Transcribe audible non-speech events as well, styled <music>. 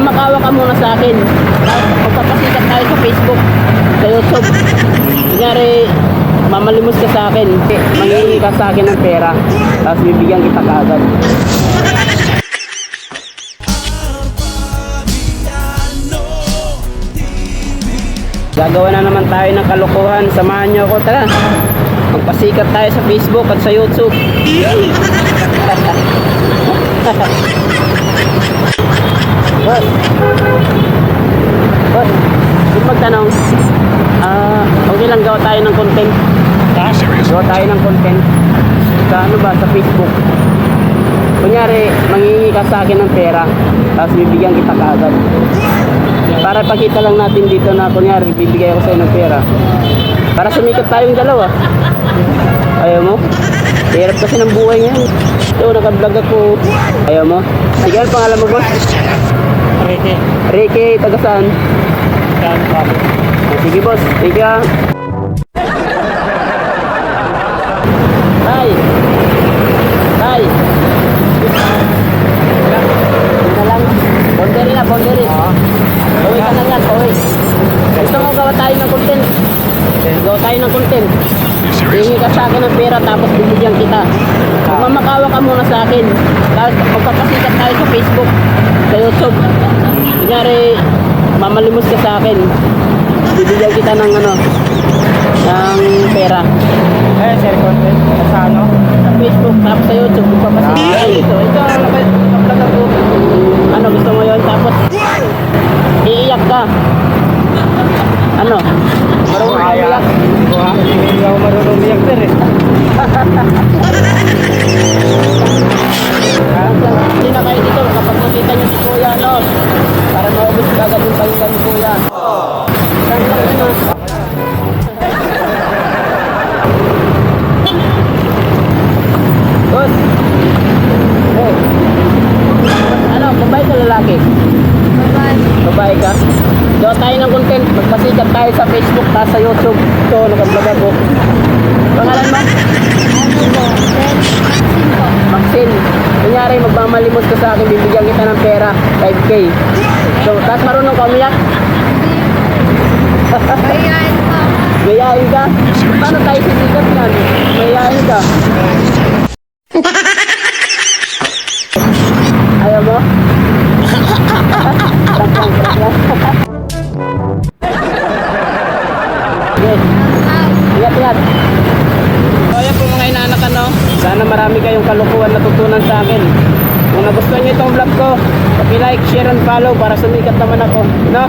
Magmamakawa ka muna sa akin. Magpapasikat tayo sa Facebook, sa YouTube. Kunyari, mamalimos ka sa akin. Mangingi ka sa akin ng pera. Tapos bibigyan kita kaagad. Gagawa na naman tayo ng kalokohan. Samahan niyo ako. Tara. Magpasikat tayo sa Facebook at sa YouTube. <laughs> Boss. Boss. Yung magtanong. Ah, okay lang gawa tayo ng content. Ah, serious? Gawa tayo ng content. Sa ano ba? Sa Facebook. Kunyari, mangingi ka sa akin ng pera. Tapos bibigyan kita kaagad. Para pakita lang natin dito na kunyari, bibigay ako sa'yo ng pera. Para sumikat tayong dalawa. Ayaw mo? Hirap kasi ng buhay ngayon. Ito, naka-vlog ako. Ayaw mo? Sige, pangalan mo boss? Ricky. Ricky, taga saan? Yan, papi. Sige boss, thank you ah. Tay! Tay! Ito lang. Boundary na, boundary. Uwi ka na yan, uwi. Gusto mo gawa tayo ng content? Gawa tayo ng content. You serious? Hingi ka sa akin ng pera tapos bibigyan kita. Magmamakawa ka muna sa akin. Tapos magpapasikat tayo sa Facebook, sa YouTube. Kunyari, mamalimos ka sa akin. Bibigyan kita ng ano, ng pera. Eh, sir, content. Sa ano? Sa Facebook, tapos sa YouTube, magpapasikat Ah. dito. Ito, nakaplag ako. Ano, gusto mo yun? Tapos, iiyak ka. Ano? Marunong ka umiyak? Wah, hindi ako marunong umiyak, sir eh. Hindi na kayo dito kapag makita niyo si Kuya, no? Para maubos kagad yung pahinga ni Kuya. Saan lang yun, ah? Boss! Hey! Ano, babae lalaki? Babae ka? Gawa tayo ng content. Magpasikat tayo sa Facebook, ta sa YouTube. Ito, nag-vlog ako. Pangalan mo? Maxine, magmamalimos ka sa akin, bibigyan kita ng pera, 5K. So, tapos marunong ka umiyak? Mayayain <laughs> ka? Paano tayo sisikat yan? Mayayain ka? <laughs> Ayaw mo? Prank lang, prank lang. Sige. Ingat, ingat. So, ayan po mga inanak ano. Sana marami kayong kalukuhan natutunan sa akin. Kung nagustuhan nyo itong vlog ko, paki-like, share, and follow para sumikat naman ako. No?